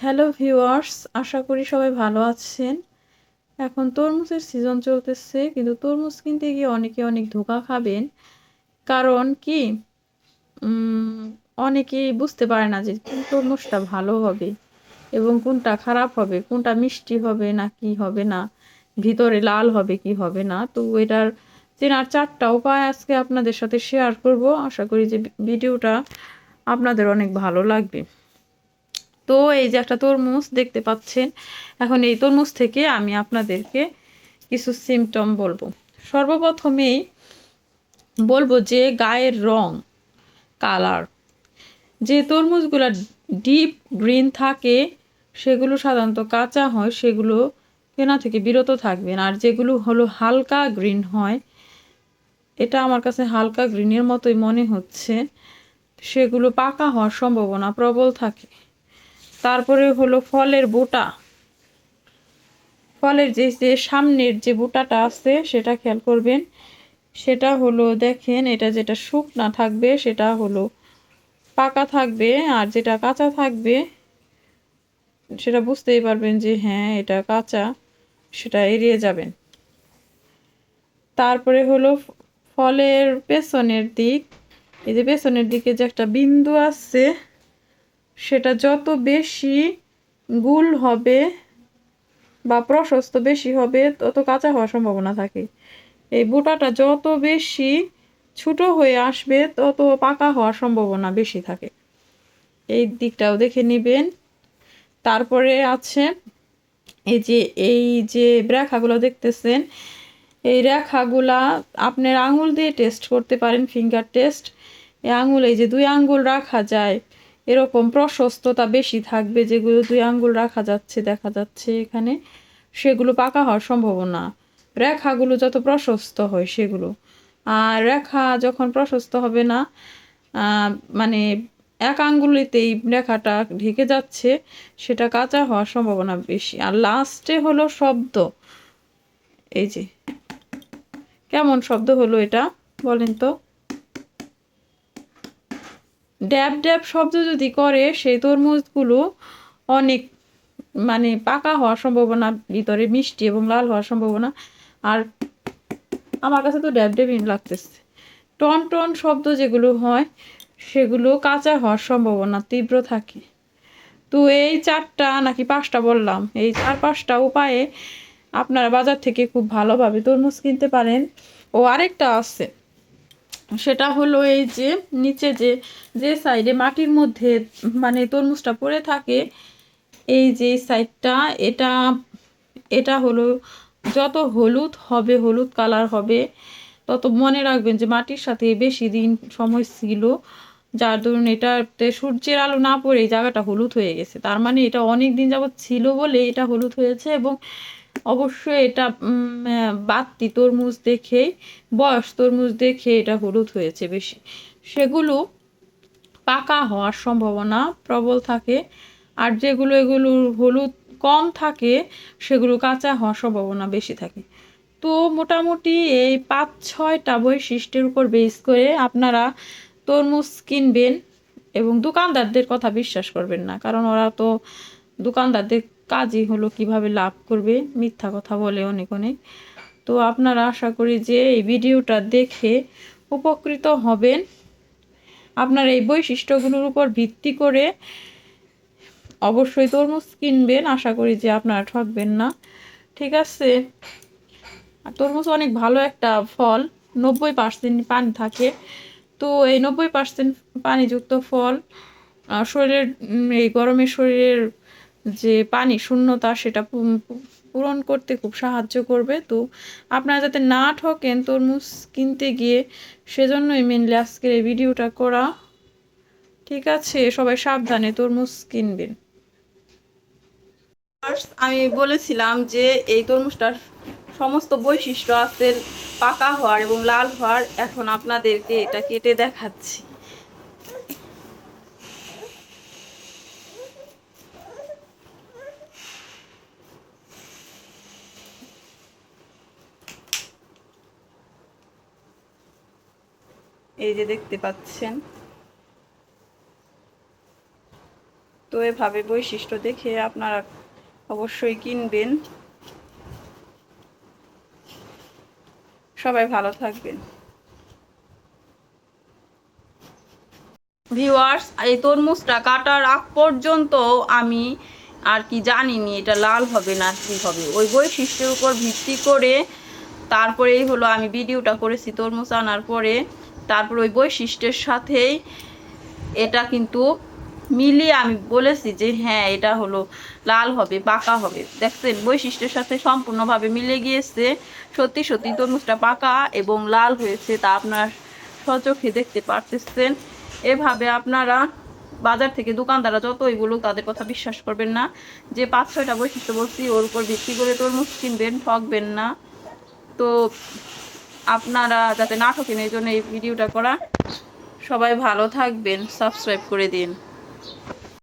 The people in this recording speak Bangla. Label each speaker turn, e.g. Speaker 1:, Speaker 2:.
Speaker 1: হ্যালো ভিউয়ার্স আশা করি সবাই ভালো আছেন। এখন তরমুজের সিজন চলতেছে, কিন্তু তরমুজ কিনতে গিয়ে অনেকে অনেক ধোকা খাবেন। কারণ কি? অনেকেই বুঝতে পারে না যে কোন তরমুজটা ভালো হবে এবং কোনটা খারাপ হবে, কোনটা মিষ্টি হবে না কি হবে না, ভিতরে লাল হবে কি হবে না। তো এটার চেনার চারটা উপায় আজকে আপনাদের সাথে শেয়ার করব। আশা করি যে ভিডিওটা আপনাদের অনেক ভালো লাগবে। তো এই যে একটা তরমুজ দেখতে পাচ্ছেন, এখন এই তরমুজ থেকে আমি আপনাদেরকে কিছু সিমটম বলব। সর্বপ্রথমেই বলব যে গায়ের রং কালার যে তরমুজগুলো ডিপ গ্রিন থাকে, সেগুলো সাধারণত কাঁচা হয়, সেগুলো কেনা থেকে বিরত থাকবেন আর যেগুলো হলো হালকা গ্রিন হয়, এটা আমার কাছে হালকা গ্রিনের মতোই মনে হচ্ছে। সেগুলো পাকা হওয়ার সম্ভাবনা প্রবল থাকে। তারপরে হলো ফলের বোটা। ফলের যে যে সামনের যে বোটাটা আছে, সেটা খেয়াল করবেন। সেটা হলো দেখেন, এটা যেটা শুকনা থাকবে, সেটা হলো পাকা থাকবে আর যেটা কাঁচা থাকবে, সেটা বুঝতেই পারবেন যে হ্যাঁ এটা কাঁচা, সেটা এড়িয়ে যাবেন। তারপরে হলো ফলের পেছনের দিক। এই যে পেছনের দিকে যে একটা বিন্দু আছে সেটা যত বেশি গুল হবে বা প্রশস্ত বেশি হবে, তত কাঁচা হওয়ার সম্ভাবনা থাকে। এই বোটাটা যত বেশি ছোট হয়ে আসবে, তত পাকা হওয়ার সম্ভাবনা বেশি থাকে। এই দিকটাও দেখে নেবেন। তারপরে আছে এই যে এই যে রেখাগুলো দেখতেছেন, এই রেখাগুলা আপনার আঙুল দিয়ে টেস্ট করতে পারেন ফিঙ্গার টেস্ট এই আঙুল, এই যে দুই আঙ্গুল রাখা যায় এরকম প্রশস্ততা বেশি থাকবে যেগুলো দুই আঙ্গুল রাখা যাচ্ছে, দেখা যাচ্ছে এখানে। সেগুলো পাকা হওয়ার সম্ভাবনা। রেখাগুলো যত প্রশস্ত হয় সেগুলো। আর রেখা যখন প্রশস্ত হবে না মানে এক আঙ্গুলিতেই রেখাটা ঢেকে যাচ্ছে, সেটা কাঁচা হওয়ার সম্ভাবনা বেশি। আর লাস্টে হলো শব্দ। এই যে, কেমন শব্দ হলো এটা, বলেন তো। ড্যাব ড্যাব শব্দ যদি করে, সেই তরমুজগুলো অনেক মানে পাকা হওয়ার সম্ভাবনা, ভিতরে মিষ্টি এবং লাল হওয়ার সম্ভাবনা। আর আমার কাছে তো ড্যাব ড্যাবই লাগতেছে। টন টন শব্দ যেগুলো হয়, সেগুলো কাঁচা হওয়ার সম্ভাবনা, তীব্র থাকে। তো এই চারটা নাকি পাঁচটা বললাম, এই চার পাঁচটা উপায়ে আপনারা বাজার থেকে খুব ভালোভাবে তরমুজ কিনতে পারেন। ও আরেকটা আছে। সেটা হলো এই যে নিচে যে যে সাইডে মাটির মধ্যে মানে তরমুজটা পড়ে থাকে, এই যে সাইডটা এটা এটা হলো যত হলুদ হবে, হলুদ কালার হবে, তত মনে রাখবেন যে মাটির সাথে বেশি দিন সময় ছিল। যার দরুন এটাতে সূর্যের আলো না পড়ে এই জায়গাটা হলুদ হয়ে গেছে। তার মানে এটা অনেক দিন যাবৎ ছিল বলে এটা হলুদ হয়েছে এবং অবশ্যই এটা বাত্তি তরমুজ দেখেই বয়স তরমুজ দেখে এটা হলুদ হয়েছে বেশি। সেগুলো পাকা হওয়ার সম্ভাবনা প্রবল থাকে, আর যেগুলো, এগুলো হলুদ কম থাকে, সেগুলো কাঁচা হওয়ার সম্ভাবনা বেশি থাকে। তো মোটামুটি এই পাঁচ ছয়টা বৈশিষ্ট্যের উপর বেস করে আপনারা তরমুজ কিনবেন এবং দোকানদারদের কথা বিশ্বাস করবেন না, কারণ ওরা তো দোকানদারদের কাজই হলো কীভাবে লাভ করবে, মিথ্যা কথা বলে অনেক অনেক। তো আপনারা আশা করি যে এই ভিডিওটা দেখে উপকৃত হবেন। আপনার এই বৈশিষ্ট্যগুলোর উপর ভিত্তি করে অবশ্যই তরমুজ কিনবেন। আশা করি যে আপনারা ঠকবেন না। ঠিক আছে? তরমুজ অনেক ভালো একটা ফল, নব্বই পার্সেন্ট পানি থাকে। তো এই নব্বই পার্সেন্ট পানিযুক্ত ফল শরীরের এই গরমের শরীরের যে পানি, শূন্যতা সেটা পূরণ করতে খুব সাহায্য করবে। তো আপনারা যাতে না ঠকেন তরমুজ কিনতে গিয়ে, সেজন্যই মেনলি আজকের এই ভিডিওটা করা। ঠিক আছে, সবাই সাবধানে তরমুজ কিনবেন। আমি বলেছিলাম যে এই তরমুজটার সমস্ত বৈশিষ্ট্য আছে পাকা হওয়ার এবং লাল হওয়ার। এখন আপনাদেরকে এটা কেটে দেখাচ্ছি। এই যে দেখতে পাচ্ছেন। তো এভাবে বৈশিষ্ট্য দেখে আপনারা অবশ্যই কিনবেন। সবাই ভালো থাকবেন। ভিউয়ার্স, এই তরমুজটা কাটার আগ পর্যন্ত আমি আর কি জানিনি এটা লাল হবে না কি হবে। ওই বৈশিষ্ট্যের উপর ভিত্তি করে তারপরেই হলো আমি ভিডিওটা করেছি তরমুজ আনার পরে। তারপর ওই বৈশিষ্ট্যের সাথেই এটা কিন্তু মিলিয়ে আমি বলেছি যে হ্যাঁ এটা হলো লাল হবে, পাকা হবে। দেখছেন, বৈশিষ্ট্যের সাথে সম্পূর্ণভাবে মিলে গিয়েছে। সত্যি সত্যি তরমুজটা পাকা এবং লাল হয়েছে তা আপনার সচোখে দেখতে পারতেছেন। এভাবে আপনারা বাজার থেকে দোকানদাররা যতই বলুক, তাদের কথা বিশ্বাস করবেন না। যে পাঁচ, ছয়টা বৈশিষ্ট্য বলছি, ওর উপর ভিত্তি করে তরমুজ কিনবেন, ঠকবেন না। তো আপনারা যাতে না ঠকেন, এই জন্য এই ভিডিওটা করা। সবাই ভালো থাকবেন, সাবস্ক্রাইব করে দিন।